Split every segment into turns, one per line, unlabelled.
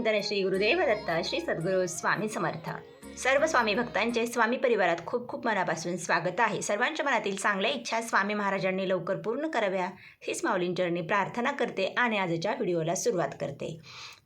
अवधूत चिंतन श्री गुरुदेव दत्त श्री सद्गुरू स्वामी समर्थ. सर्व स्वामी भक्तांचे स्वामी परिवारात खूप खूप मनापासून स्वागत आहे. सर्वांच्या मनातील चांगल्या इच्छा स्वामी महाराजांनी लवकर पूर्ण कराव्या हीच माऊलींचरणी प्रार्थना करते आणि आजच्या व्हिडिओला सुरुवात करते.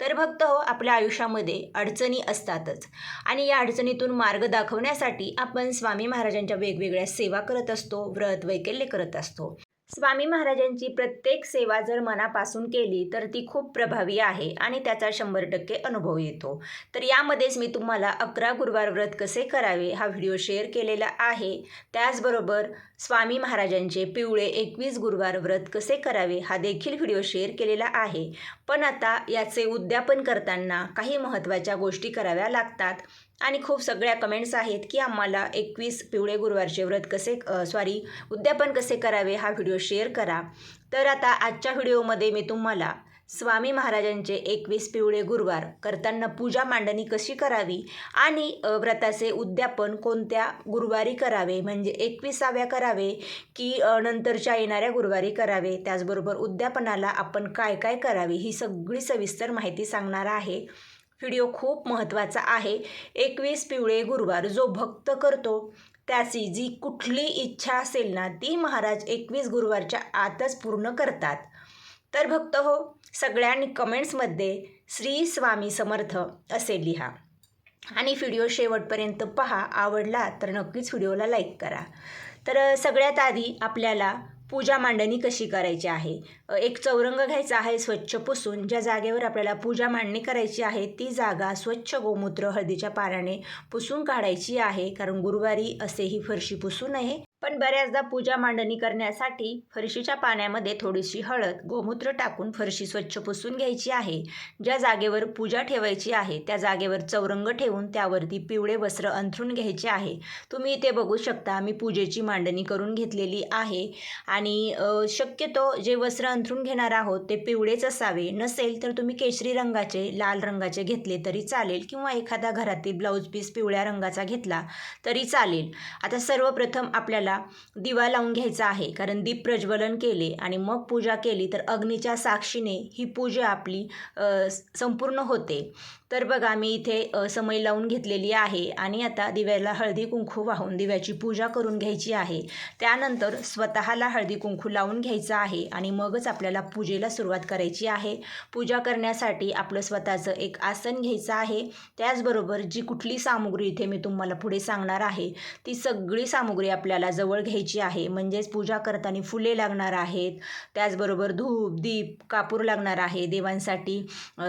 तर भक्त हो आपल्या आयुष्यामध्ये अडचणी असतातच आणि या अडचणीतून मार्ग दाखवण्यासाठी आपण स्वामी महाराजांच्या वेगवेगळ्या सेवा करत असतो व्रत वैकल्य करत असतो. स्वामी महाराजांची प्रत्येक सेवा जर मनापासून केली तर ती खूप प्रभावी आहे आणि त्याचा शंभर टक्के अनुभव येतो. तर यामध्येच मी तुम्हाला अकरा गुरुवार व्रत कसे करावे हा व्हिडिओ शेअर केलेला आहे. त्याचबरोबर स्वामी महाराजांचे पिवळे एकवीस गुरुवार व्रत कसे करावे हा देखील व्हिडिओ शेअर केलेला आहे. पण आता याचे उद्यापन करताना काही महत्त्वाच्या गोष्टी कराव्या लागतात. आणि खूप सगळ्या कमेंट्स आहेत की आम्हाला एकवीस पिवळे गुरुवारचे व्रत कसे सॉरी उद्यापन कसे करावे हा व्हिडिओ शेअर करा. तर आता आजच्या व्हिडिओमध्ये मी तुम्हाला स्वामी महाराजांचे एकवीस पिवळे गुरुवार. करताना पूजा मांडणी कशी करावी आणि व्रताचे उद्यापन कोणत्या गुरुवारी करावे? म्हणजे एकविसाव्या करावे की नंतरच्या येणाऱ्या गुरुवारी करावे? त्याचबरोबर उद्यापनाला आपण काय काय करावे? ही सगळी सविस्तर माहिती सांगणार आहे. व्हिडिओ खूप महत्त्वाचा आहे. एकवीस पिवळे गुरुवार जो भक्त करतो त्याची जी कुठली इच्छा असेल ना ती महाराज एकवीस गुरुवारच्या आतच पूर्ण करतात. तर भक्त हो सगळ्यांनी कमेंट्समध्ये श्री स्वामी समर्थ असे लिहा. आणि व्हिडिओ शेवटपर्यंत पहा आवडला तर नक्कीच व्हिडिओला लाईक करा. तर सगळ्यात आधी आपल्याला पूजा मांडणी कशी करायची आहे? एक चौरंग घ्यायचा आहे स्वच्छ पुसून. ज्या जागेवर आपल्याला पूजा मांडणी करायची आहे ती जागा स्वच्छ गोमूत्र हळदीच्या पाण्याने पुसून काढायची आहे. कारण गुरुवारी असे ही फरशी पुसू नये. पण बऱ्याचदा पूजा मांडणी करण्यासाठी फरशीच्या पाण्यामध्ये थोडीशी हळद गोमूत्र टाकून फरशी स्वच्छ पुसून घ्यायची आहे. ज्या जागेवर पूजा ठेवायची आहे त्या जागेवर चौरंग ठेवून त्यावरती पिवळे वस्त्र अंथरून घ्यायचे आहे. तुम्ही इथे बघू शकता मी पूजेची मांडणी करून घेतलेली आहे. आणि शक्यतो जे वस्त्र अंथरून घेणार आहोत ते पिवळेच असावे. नसेल तर तुम्ही केशरी रंगाचे लाल रंगाचे घेतले तरी चालेल किंवा एखादा घरातील ब्लाऊज पीस पिवळ्या रंगाचा घेतला तरी चालेल. आता सर्वप्रथम आपल्याला दिवा लावून घ्यायचा आहे. कारण दीप प्रज्वलन केले आणि मग पूजा केली तर अग्नीच्या साक्षीने ही पूजा आपली संपूर्ण होते. तर बघा मी इथे समय लावून घेतलेली आहे आणि आता दिव्याला हळदी कुंकू वाहून दिव्याची पूजा करून घ्यायची आहे. त्यानंतर स्वतःला हळदी कुंकू लावून घ्यायचं आहे आणि मगच आपल्याला पूजेला सुरुवात करायची आहे. पूजा करण्यासाठी आपलं स्वतःचं एक आसन घ्यायचं आहे. त्याचबरोबर जी कुठली सामुग्री इथे मी तुम्हाला पुढे सांगणार आहे ती सगळी सामुग्री आपल्याला जवळ जवळ घ्यायची आहे. म्हणजेच पूजा करताना फुले लागणार आहेत. त्याचबरोबर धूप दीप कापूर लागणार आहे. देवांसाठी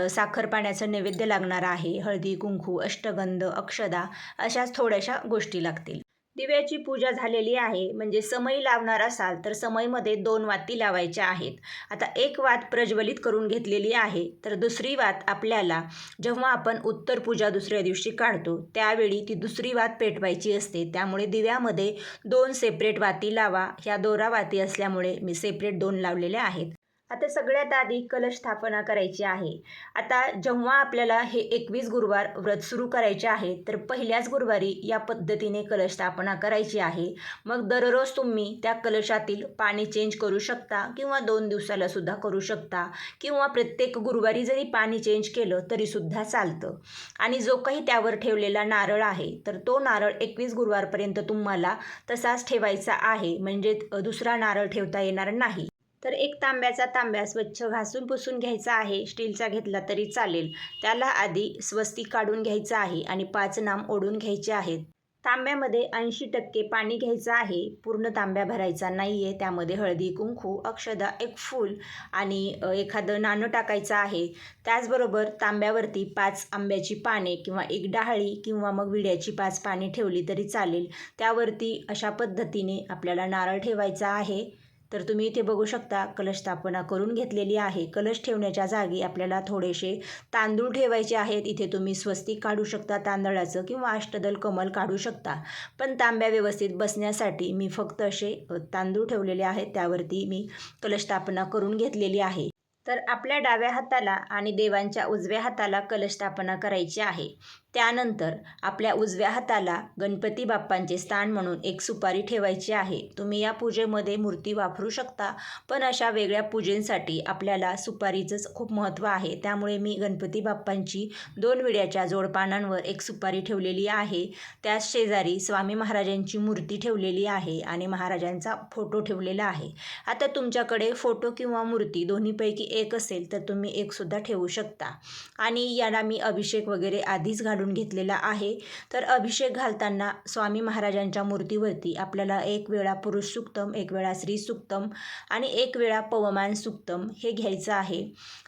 साखर पाण्याचं नैवेद्य लागणार आहे. हळदी कुंकू अष्टगंध अक्षदा अशाच थोड्याशा गोष्टी लागतील. दिव्याची पूजा झालेली आहे. म्हणजे समय लावणार असाल तर समयमध्ये दोन वाती लावायच्या आहेत. आता एक वात प्रज्वलित करून घेतलेली आहे. तर दुसरी वात आपल्याला जेव्हा आपण उत्तर पूजा दुसऱ्या दिवशी काढतो त्यावेळी ती दुसरी वात पेटवायची असते. त्यामुळे दिव्यामध्ये दोन सेपरेट वाती लावा. ह्या दोरा वाती असल्यामुळे मी सेपरेट दोन लावलेल्या आहेत. आता सगळ्यात आधी कलश स्थापना करायची आहे. आता जेव्हा आपल्याला हे एकवीस गुरुवार व्रत सुरू करायचे आहे तर पहिल्याच गुरुवारी या पद्धतीने कलश स्थापना करायची आहे. मग दररोज तुम्ही त्या कलशातील पाणी चेंज करू शकता किंवा दोन दिवसाला सुद्धा करू शकता किंवा प्रत्येक गुरुवारी जरी पाणी चेंज केलं तरीसुद्धा चालतं. आणि जो काही त्यावर ठेवलेला नारळ आहे तर तो नारळ एकवीस गुरुवारपर्यंत तुम्हाला तसाच ठेवायचा आहे. म्हणजे दुसरा नारळ ठेवता येणार नाही. तर एक तांब्याचा तांब्या स्वच्छ घासून पुसून घ्यायचा आहे. स्टीलचा घेतला तरी चालेल. त्याला आधी स्वस्ती काढून घ्यायचं आहे आणि पाच नाम ओढून घ्यायचे आहेत. तांब्यामध्ये ऐंशी टक्के पाणी घ्यायचं आहे. पूर्ण तांब्या भरायचा नाही आहे त्यामध्ये हळदी कुंकू अक्षदा एक फूल आणि एखादं नाणं टाकायचं आहे. त्याचबरोबर तांब्यावरती पाच आंब्याची पाने किंवा एक डाहळी किंवा मग विड्याची पाच पाने ठेवली तरी चालेल. त्यावरती अशा पद्धतीने आपल्याला नारळ ठेवायचा आहे. तर तुम्ही इथे बघू शकता कलश स्थापना करून घेतलेली आहे. कलश ठेवण्याच्या जागी आपल्याला थोडेसे तांदूळ ठेवायचे आहेत. इथे तुम्ही स्वस्तिक काढू शकता तांदळाचं किंवा अष्टदल कमल काढू शकता. पण तांब्या व्यवस्थित बसण्यासाठी मी फक्त असे तांदूळ ठेवलेले आहेत. त्यावरती मी कलश स्थापना करून घेतलेली आहे. तर आपल्या डाव्या हाताला आणि देवांच्या उजव्या हाताला कलश स्थापना करायची आहे. त्यानंतर आपल्या उजव्या हाताला गणपती बाप्पांचे स्थान म्हणून एक सुपारी ठेवायची आहे. तुम्ही या पूजेमध्ये मूर्ती वापरू शकता पण अशा वेगळ्या पूजेंसाठी आपल्याला सुपारीचंच खूप महत्त्व आहे. त्यामुळे मी गणपती बाप्पांची दोन विड्याच्या जोडपानांवर एक सुपारी ठेवलेली आहे. त्याच शेजारी स्वामी महाराजांची मूर्ती ठेवलेली आहे आणि महाराजांचा फोटो ठेवलेला आहे. आता तुमच्याकडे फोटो किंवा मूर्ती दोन्हीपैकी एक असेल तर तुम्ही एकसुद्धा ठेवू शकता. आणि याला मी अभिषेक वगैरे आधीच घालून घेतलेला आहे. तर अभिषेक घालताना स्वामी महाराजांच्या मूर्तीवरती आपल्याला एक वेळा पुरुष सुक्तम एक वेळा स्त्री सुक्तम आणि एक वेळा पवमान सुक्तम हे घ्यायचं आहे.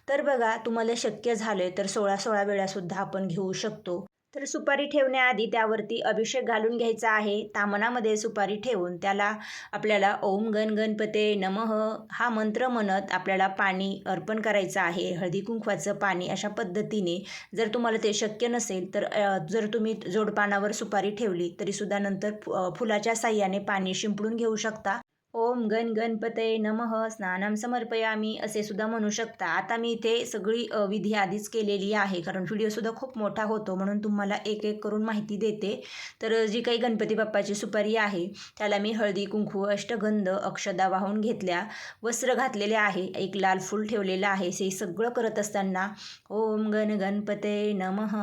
तर बघा तुम्हाला शक्य झालं तर सोळा सोळा वेळासुद्धा आपण घेऊ शकतो. तर सुपारी ठेवण्याआधी त्यावरती अभिषेक घालून घ्यायचा आहे. तामनामध्ये सुपारी ठेवून त्याला आपल्याला ओम गण गणपते नमः हा मंत्र म्हणत आपल्याला पाणी अर्पण करायचं आहे. हळदी कुंकवाचं पाणी अशा पद्धतीने जर तुम्हाला ते शक्य नसेल तर जर तुम्ही जोडपानावर सुपारी ठेवली तरीसुद्धा नंतर फु- फुलाच्या साह्याने पाणी शिंपडून घेऊ शकता. ओम गण गणपते नमः. स्नानम समर्पयामी असे सुद्धा म्हणू शकता. आता मी इथे सगळी विधी आधीच केलेली आहे. कारण व्हिडिओसुद्धा खूप मोठा होतो म्हणून तुम्हाला एक एक करून माहिती देते. तर जी काही गणपती बाप्पाची सुपारी आहे त्याला मी हळदी कुंकू अष्टगंध अक्षदा वाहून घेतल्या. वस्त्र घातलेले आहे. एक लाल फूल ठेवलेलं आहे. हे सगळं करत असताना ओम गण गणपते नमः.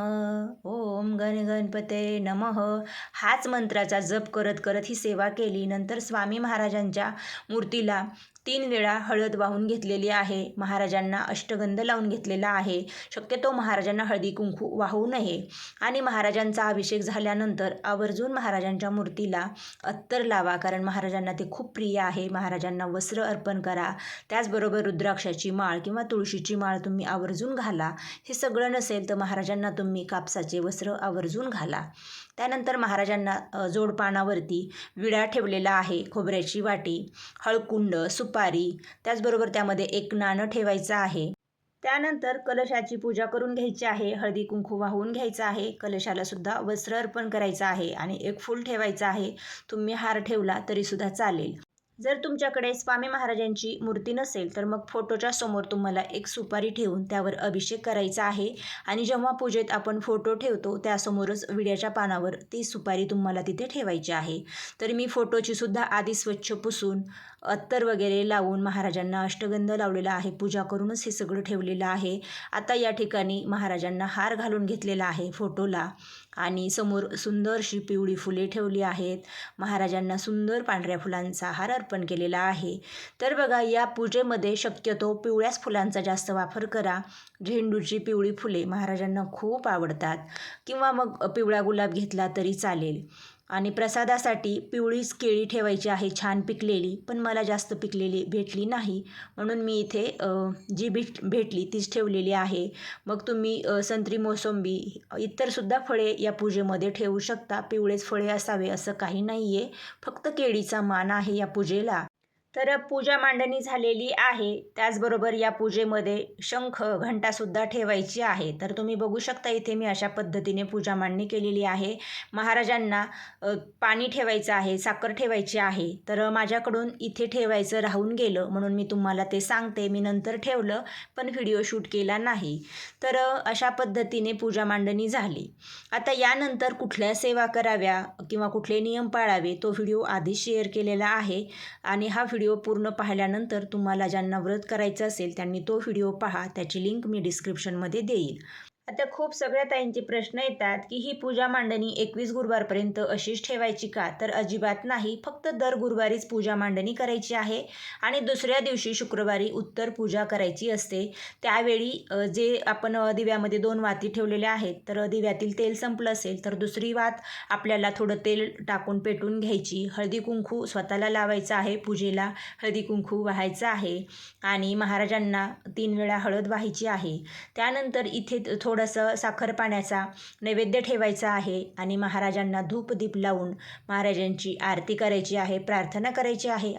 ओम गण गणपते नमः. हाच मंत्राचा जप करत करत ही सेवा केली. नंतर स्वामी महाराजांच्या मूर्तीला तीन वेळा हळद वाहून घेतलेली आहे. महाराजांना अष्टगंध लावून घेतलेला आहे. शक्यतो महाराजांना हळदी कुंकू वाहू नये. आणि महाराजांचा अभिषेक झाल्यानंतर आवर्जून महाराजांच्या मूर्तीला अत्तर लावा कारण महाराजांना ते खूप प्रिय आहे. महाराजांना वस्त्र अर्पण करा. त्याचबरोबर रुद्राक्षाची माळ किंवा तुळशीची माळ तुम्ही आवर्जून घाला. हे सगळं नसेल तर महाराजांना तुम्ही कापसाचे वस्त्र आवर्जून घाला. त्यानंतर महाराजांना जोडपानावरती विडा ठेवलेला आहे खोबऱ्याची वाटी हळकुंड सुपारी त्याचबरोबर त्यामध्ये एक नाणं ठेवायचं आहे. त्यानंतर कलशाची पूजा करून घ्यायची आहे हळदी कुंकू वाहून घ्यायचं आहे कलशाला सुद्धा वस्त्र अर्पण करायचं आहे आणि एक फूल ठेवायचं आहे. तुम्ही हार ठेवला तरीसुद्धा चालेल. जर तुमच्याकडे स्वामी महाराजांची मूर्ती नसेल तर मग फोटोच्या समोर तुम्हाला एक सुपारी ठेवून त्यावर अभिषेक करायचा आहे. आणि जेव्हा पूजेत आपण फोटो ठेवतो त्यासमोरच विड्याच्या पानावर ती सुपारी तुम्हाला तिथे ठेवायची आहे. तर मी फोटोची सुद्धा आधी स्वच्छ पुसून अत्तर वगैरे लावून महाराजांना अष्टगंध लावलेला आहे पूजा करूनच हे सगळं ठेवलेलं आहे. आता या ठिकाणी महाराजांना हार घालून घेतलेला आहे फोटोला. आणि समोर सुंदरशी पिवळी फुले ठेवली आहेत. महाराजांना सुंदर पांढऱ्या फुलांचा हार अर्पण केलेला आहे. तर बघा या पूजेमध्ये शक्यतो पिवळ्याच फुलांचा जास्त वापर करा. झेंडूची पिवळी फुले महाराजांना खूप आवडतात. किंवा मग पिवळा गुलाब घेतला तरी चालेल. आणि प्रसादासाठी पिवळीच केळी ठेवायची आहे छान पिकलेली पण मला जास्त पिकलेली भेटली नाही. म्हणून मी इथे जी भेट भेटली तीच ठेवलेली आहे. मग तुम्ही संत्री मोसंबी इतरसुद्धा फळे या पूजेमध्ये ठेवू शकता. पिवळेच फळे असावे असं काही नाही आहे फक्त केळीचा मान आहे या पूजेला. तर पूजा मांडणी झालेली आहे. त्याचबरोबर या पूजेमध्ये शंख घंटासुद्धा ठेवायची आहे. तर तुम्ही बघू शकता इथे मी अशा पद्धतीने पूजा मांडणी केलेली आहे. महाराजांना पाणी ठेवायचं आहे साखर ठेवायची आहे. तर माझ्याकडून इथे ठेवायचं राहून गेलं. म्हणून मी तुम्हाला ते सांगते. मी नंतर ठेवलं पण व्हिडिओ शूट केला नाही. तर अशा पद्धतीने पूजा मांडणी झाली. आता यानंतर कुठल्या सेवा कराव्या किंवा कुठले नियम पाळावे तो व्हिडिओ आधी शेअर केलेला आहे. आणि हा व्हिडिओ पूर्ण पाहिल्यानंतर तुम्हाला ज्यांना व्रत करायचं असेल त्यांनी तो व्हिडिओ पहा त्याची लिंक मी डिस्क्रिप्शनमध्ये देईल. आता खूप सगळ्या ताईंचे प्रश्न येतात की ही पूजा मांडणी एकवीस गुरुवारपर्यंत अशीच ठेवायची का? तर अजिबात नाही. फक्त दर गुरुवारीच पूजा मांडणी करायची आहे आणि दुसऱ्या दिवशी शुक्रवारी उत्तर पूजा करायची असते. त्यावेळी जे आपण दिव्यामध्ये दोन वाती ठेवलेल्या आहेत तर दिव्यातील तेल संपलं असेल तर दुसरी वात आपल्याला थोडं तेल टाकून पेटून घ्यायची. हळदी कुंकू स्वतःला लावायचं आहे पूजेला हळदी कुंकू वाहायचं आहे आणि महाराजांना तीन वेळा हळद वाहायची आहे. त्यानंतर इथे थोडंसं साखर पाण्याचा नैवेद्य ठेवायचा आहे आणि महाराजांना धूप दीप लावून महाराजांची आरती करायची आहे प्रार्थना करायची आहे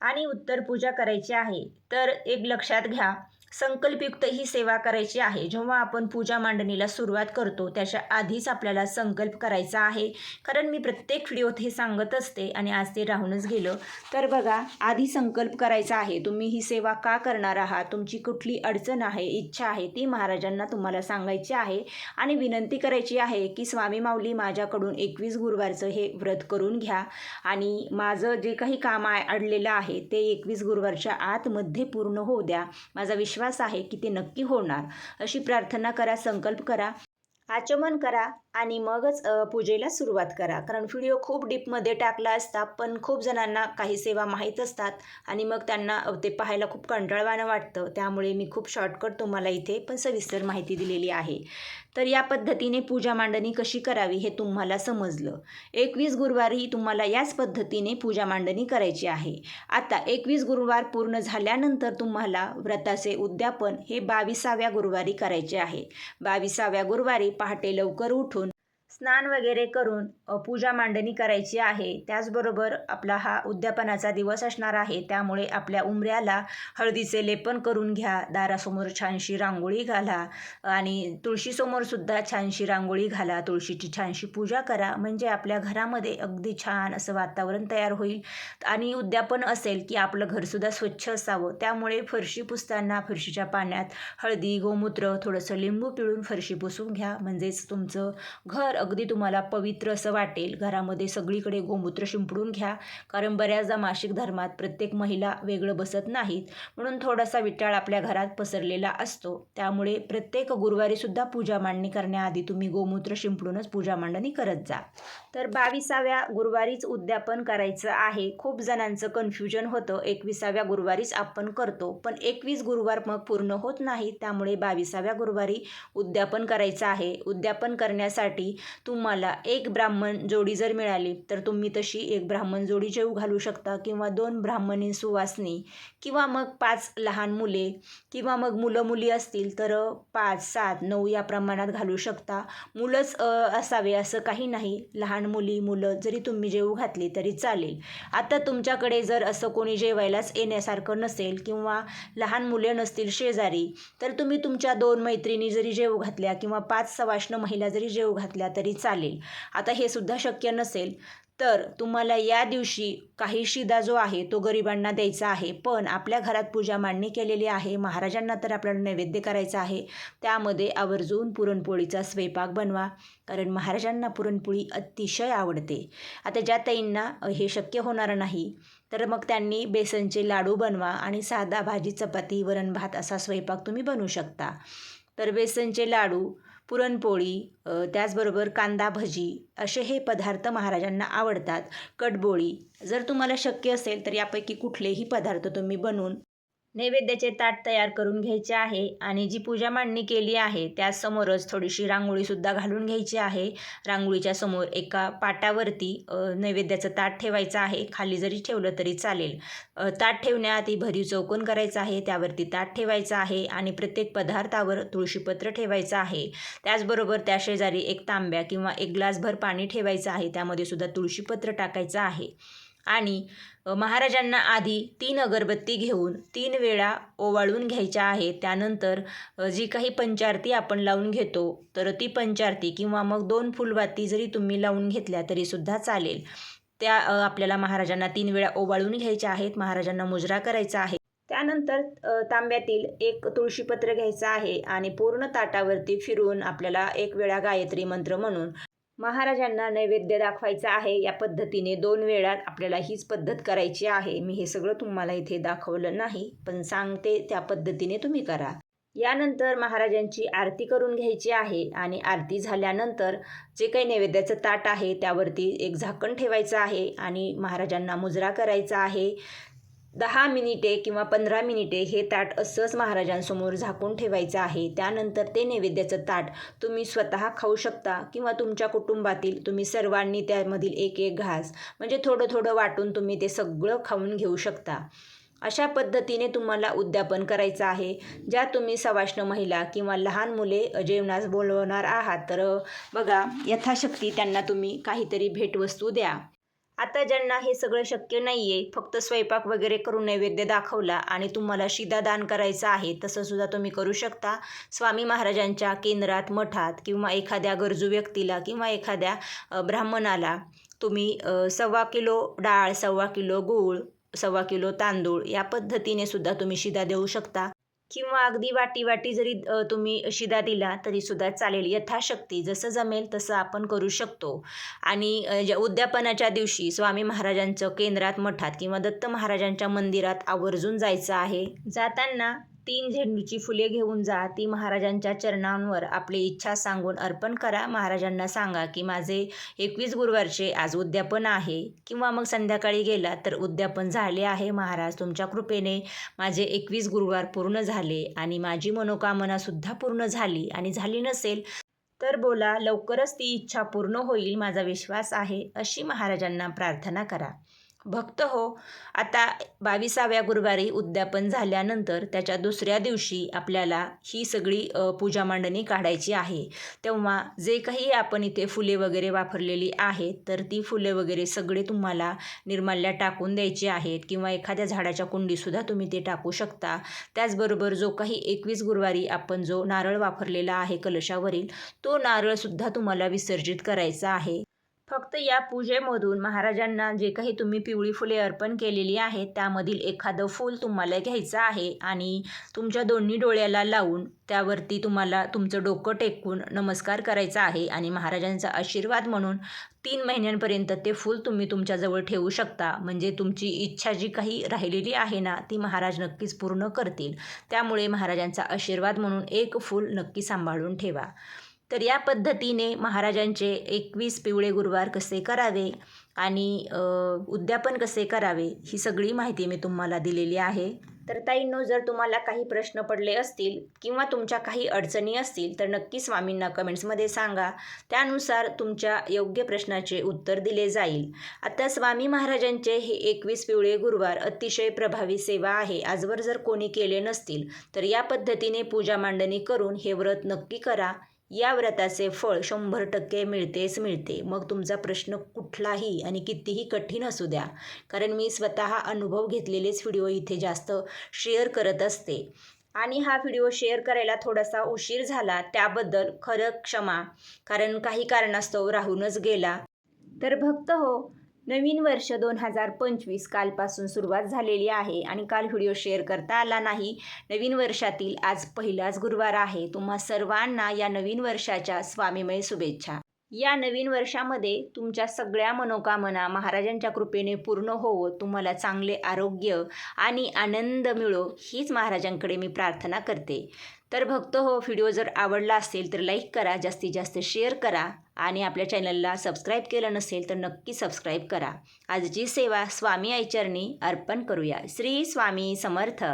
आणि उत्तर पूजा करायची आहे. तर एक लक्षात घ्या संकल्पयुक्त ही सेवा करायची आहे. जेव्हा आपण पूजा मांडणीला सुरुवात करतो त्याच्या आधीच आपल्याला संकल्प करायचा आहे. कारण मी प्रत्येक व्हिडिओत हे सांगत असते आणि आज ते राहूनच गेलं. तर बघा आधी संकल्प करायचा आहे. तुम्ही ही सेवा का करणार आहात? तुमची कुठली अडचण आहे इच्छा आहे ती महाराजांना तुम्हाला सांगायची आहे. आणि विनंती करायची आहे की स्वामी माऊली माझ्याकडून एकवीस गुरुवारचं हे व्रत करून घ्या. आणि माझं जे काही काम आहे अडलेलं आहे ते एकवीस गुरुवारच्या आतमध्ये पूर्ण होऊ द्या. माझा विश्वास विश्वास आहे की ते नक्की होणार. अशी प्रार्थना करा संकल्प करा. आचमन करा. आणि मगच पूजेला सुरुवात करा. कारण व्हिडिओ खूप डीपमध्ये टाकला असता पण खूप जणांना काही सेवा माहीत असतात आणि मग त्यांना ते पाहायला खूप कंटाळवाणं वाटतं. त्यामुळे मी खूप शॉर्टकट तुम्हाला इथे पण सविस्तर माहिती दिलेली आहे. तर या पद्धतीने पूजा मांडणी कशी करावी हे तुम्हाला समजलं. एकवीस गुरुवारी तुम्हाला याच पद्धतीने पूजा मांडणी करायची आहे. आता एकवीस गुरुवार पूर्ण झाल्यानंतर तुम्हाला व्रताचे उद्यापन हे बावीसाव्या गुरुवारी करायचे आहे. बावीसाव्या गुरुवारी पहाटे लवकर उठून स्नान वगैरे करून पूजा मांडणी करायची आहे. त्याचबरोबर आपला हा उद्यापनाचा दिवस असणार आहे. त्यामुळे आपल्या उंबऱ्याला हळदीचे लेपन करून घ्या. दारासमोर छानशी रांगोळी घाला आणि तुळशीसमोर सुद्धा छानशी रांगोळी घाला. तुळशीची छानशी पूजा करा. म्हणजे आपल्या घरामध्ये अगदी छान असं वातावरण तयार होईल. आणि उद्यापन असेल की आपलं घरसुद्धा स्वच्छ असावं. त्यामुळे फरशी पुसताना फरशीच्या पाण्यात हळदी गोमूत्र थोडंसं लिंबू पिळून फरशी पुसून घ्या. म्हणजेच तुमचं घर अगदी तुम्हाला पवित्र असं वाटेल. घरामध्ये सगळीकडे गोमूत्र शिंपडून घ्या. कारण बऱ्याचदा मासिक धर्मात प्रत्येक महिला वेगळं बसत नाहीत. म्हणून थोडासा विटाळ आपल्या घरात पसरलेला असतो. त्यामुळे प्रत्येक गुरुवारीसुद्धा पूजा मांडणी करण्याआधी तुम्ही गोमूत्र शिंपडूनच पूजा मांडणी करत जा. तर बावीसाव्या गुरुवारीच उद्यापन करायचं आहे. खूप जणांचं कन्फ्युजन होतं. एकविसाव्या गुरुवारीच आपण करतो. पण एकवीस गुरुवार मग पूर्ण होत नाही. त्यामुळे बावीसाव्या गुरुवारी उद्यापन करायचं आहे. उद्यापन करण्यासाठी तुम्हाला एक ब्राह्मण जोडी जर मिळाली तर तुम्ही तशी एक ब्राह्मण जोडी जेऊ घालू शकता किंवा दोन ब्राह्मणी सुवासनी किंवा मग पाच लहान मुले किंवा मग मुलं मुली असतील तर पाच सात नऊ या प्रमाणात घालू शकता. मुलंच असावे असं काही नाही. लहान मुली मुलं जरी तुम्ही जेवू घातली तरी चालेल. आता तुमच्याकडे जर असं कोणी जेवायलाच येण्यासारखं नसेल किंवा लहान मुले नसतील शेजारी तर तुम्ही तुमच्या दोन मैत्रिणी जरी जेवू घातल्या किंवा पाच सवाष्ण महिला जरी जेवू घातल्या तरी चालेल. आता हे सुद्धा शक्य नसेल तर तुम्हाला या दिवशी काही शिदा जो आहे तो गरिबांना द्यायचा आहे. पण आपल्या घरात पूजा मांडणी केलेली आहे महाराजांना तर आपल्याला नैवेद्य करायचा आहे. त्यामध्ये आवर्जून पुरणपोळीचा स्वयंपाक बनवा कारण महाराजांना पुरणपोळी अतिशय आवडते. आता ज्या ताईंना हे शक्य होणार नाही तर मग त्यांनी बेसनचे लाडू बनवा आणि साधा भाजी चपाती वरण भात असा स्वयंपाक तुम्ही बनवू शकता. तर बेसनचे लाडू पुरणपोळी त्याचबरोबर कांदा भजी असे हे पदार्थ महाराजांना आवडतात. कटबोळी जर तुम्हाला शक्य असेल तर यापैकी कुठलेही पदार्थ तुम्ही बनवून नैवेद्याचे ताट तयार करून घ्यायचे आहे आणि जी पूजा मांडणी केली आहे त्यासमोरच थोडीशी रांगोळीसुद्धा घालून घ्यायची आहे. रांगोळीच्या समोर एका पाटावरती नैवेद्याचं ताट ठेवायचं आहे. खाली जरी ठेवलं तरी चालेल. ताट ठेवण्याआधी भरीव चौकोन करायचं आहे. त्यावरती ताट ठेवायचं आहे आणि प्रत्येक पदार्थावर तुळशीपत्र ठेवायचं आहे. त्याचबरोबर त्या शेजारी एक तांब्या किंवा एक ग्लासभर पाणी ठेवायचं आहे. त्यामध्ये सुद्धा तुळशीपत्र टाकायचं आहे. आणि महाराजांना आधी तीन अगरबत्ती घेऊन तीन वेळा ओवाळून घ्यायच्या आहे त्यानंतर जी काही पंचारती आपण लावून घेतो तर ती पंचारती किंवा मग दोन फुलबाती जरी तुम्ही लावून घेतल्या तरीसुद्धा चालेल. त्या आपल्याला महाराजांना तीन वेळा ओवाळून घ्यायच्या आहेत महाराजांना मुजरा करायचा आहे. त्यानंतर तांब्यातील एक तुळशीपत्र घ्यायचं आहे आणि पूर्ण ताटावरती फिरून आपल्याला एक वेळा गायत्री मंत्र म्हणून महाराजांना नैवेद्य दाखवायचा आहे. या पद्धतीने दोन वेळात आपल्याला हीच पद्धत करायची आहे. मी हे सगळं तुम्हाला इथे दाखवलं नाही पण सांगते त्या पद्धतीने तुम्ही करा. यानंतर महाराजांची आरती करून घ्यायची आहे आणि आरती झाल्यानंतर जे काही नैवेद्याचं ताट आहे त्यावरती एक झाकण ठेवायचं आहे आणि महाराजांना मुजरा करायचा आहे. दहा मिनिटे किंवा पंधरा मिनिटे हे ताट असंच महाराजांसमोर झाकून ठेवायचं आहे. त्यानंतर ते नैवेद्याचं ताट तुम्ही स्वतः खाऊ शकता किंवा तुमच्या कुटुंबातील तुम्ही सर्वांनी त्यामधील एक एक घास म्हणजे थोडं थोडं वाटून तुम्ही ते सगळं खाऊन घेऊ शकता. अशा पद्धतीने तुम्हाला उद्यापन करायचं आहे. ज्या तुम्ही सवाष्ण महिला किंवा लहान मुले जेवणास बोलवणार आहात तर बघा यथाशक्ती त्यांना तुम्ही काहीतरी भेटवस्तू द्या. आता ज्यांना हे सगळं शक्य नाही आहे फक्त स्वयंपाक वगैरे करून नैवेद्य दाखवला आणि तुम्हाला शिदा दान करायचं आहे तसं सुद्धा तुम्ही करू शकता. स्वामी महाराजांच्या केंद्रात मठात किंवा एखाद्या गरजू व्यक्तीला किंवा एखाद्या ब्राह्मणाला तुम्ही सव्वा किलो डाळ सव्वा किलो गूळ सव्वा किलो तांदूळ या पद्धतीने सुद्धा तुम्ही शिदा देऊ शकता. किंवा अगदी वाटी वाटी जरी तुम्ही शिदा दिला तरी सुद्धा चालेल. यथाशक्ती जसं जमेल तसं आपण करू शकतो. आणि उद्यापनाच्या दिवशी स्वामी महाराजांचं केंद्रात मठात किंवा दत्त महाराजांच्या मंदिरात आवर्जून जायचं आहे जाताना तीन झेंडूची फुले घेऊन जा. ती महाराजांच्या चरणांवर आपली इच्छा सांगून अर्पण करा. महाराजांना सांगा की माझे एकवीस गुरुवारचे आज उद्यापन आहे. किंवा मग संध्याकाळी गेला तर उद्यापन झाले आहे. महाराज तुमच्या कृपेने माझे एकवीस गुरुवार पूर्ण झाले आणि माझी मनोकामनासुद्धा पूर्ण झाली. आणि झाली नसेल तर बोला लवकरच ती इच्छा पूर्ण होईल माझा विश्वास आहे. अशी महाराजांना प्रार्थना करा. भक्त हो. आता बावीसाव्या गुरुवारी उद्यापन झाल्यानंतर त्याच्या दुसऱ्या दिवशी आपल्याला ही सगळी पूजा मांडणी काढायची आहे. तेव्हा जे काही आपण इथे फुले वगैरे वापरलेली आहेत तर ती फुले वगैरे सगळे तुम्हाला निर्माल्या टाकून द्यायची आहेत किंवा एखाद्या झाडाच्या कुंडीसुद्धा तुम्ही ते टाकू शकता. त्याचबरोबर जो काही एकवीस गुरुवारी आपण जो नारळ वापरलेला आहे कलशावरील तो नारळसुद्धा तुम्हाला विसर्जित करायचा आहे. फक्त या पूजेमधून महाराजांना जे काही तुम्ही पिवळी फुले अर्पण केलेली आहेत त्यामधील एखादं फूल तुम्हाला घ्यायचं आहे आणि तुमच्या दोन्ही डोळ्याला लावून त्यावरती तुम्हाला तुमचं डोकं टेकून नमस्कार करायचा आहे आणि महाराजांचा आशीर्वाद म्हणून तीन महिन्यांपर्यंत ते फूल तुम्ही तुमच्याजवळ ठेवू शकता. म्हणजे तुमची इच्छा जी काही राहिलेली आहे ना ती महाराज नक्कीच पूर्ण करतील. त्यामुळे महाराजांचा आशीर्वाद म्हणून एक फूल नक्की सांभाळून ठेवा. तर या पद्धतीने महाराजांचे एकवीस पिवळे गुरुवार कसे करावे आणि उद्यापन कसे करावे ही सगळी माहिती मी तुम्हाला दिलेली आहे. तर ताईंनो जर तुम्हाला काही प्रश्न पडले असतील किंवा तुमच्या काही अडचणी असतील तर नक्की स्वामींना कमेंट्समध्ये सांगा. त्यानुसार तुमच्या योग्य प्रश्नाचे उत्तर दिले जाईल. आता स्वामी महाराजांचे हे एकवीस पिवळे गुरुवार अतिशय प्रभावी सेवा आहे. आजवर जर कोणी केले नसतील तर या पद्धतीने पूजा मांडणी करून हे व्रत नक्की करा. या व्रताचे फळ शंभर टक्के मिळतेच मिळते. मग तुमचा प्रश्न कुठलाही आणि कितीही कठीण असू द्या. कारण मी स्वतः अनुभव घेतलेलेच व्हिडिओ इथे जास्त शेअर करत असते. आणि हा व्हिडिओ शेअर करायला थोडासा उशीर झाला त्याबद्दल खरं क्षमा. कारण काही कारणास्तव राहूनच गेला. तर भक्त हो नवीन वर्ष दोन हजार पंचवीस कालपासून सुरुवात झालेली आहे आणि काल व्हिडिओ शेअर करता आला नाही. नवीन वर्षातील आज पहिलाच गुरुवार आहे. तुम्हा सर्वांना या नवीन वर्षाच्या स्वामीमय शुभेच्छा. या नवीन वर्षामध्ये तुमच्या सगळ्या मनोकामना महाराजांच्या कृपेने पूर्ण होवो तुम्हाला चांगले आरोग्य आणि आनंद मिळो हीच महाराजांकडे मी प्रार्थना करते. तर भक्त हो व्हिडिओ जर आवडला असेल तर लाईक करा जास्तीत जास्त शेअर करा आणि आपल्या चॅनलला सबस्क्राईब केलं नसेल तर नक्की सबस्क्राईब करा. आजची सेवा स्वामी आईचरणी अर्पण करूया. श्री स्वामी समर्थ.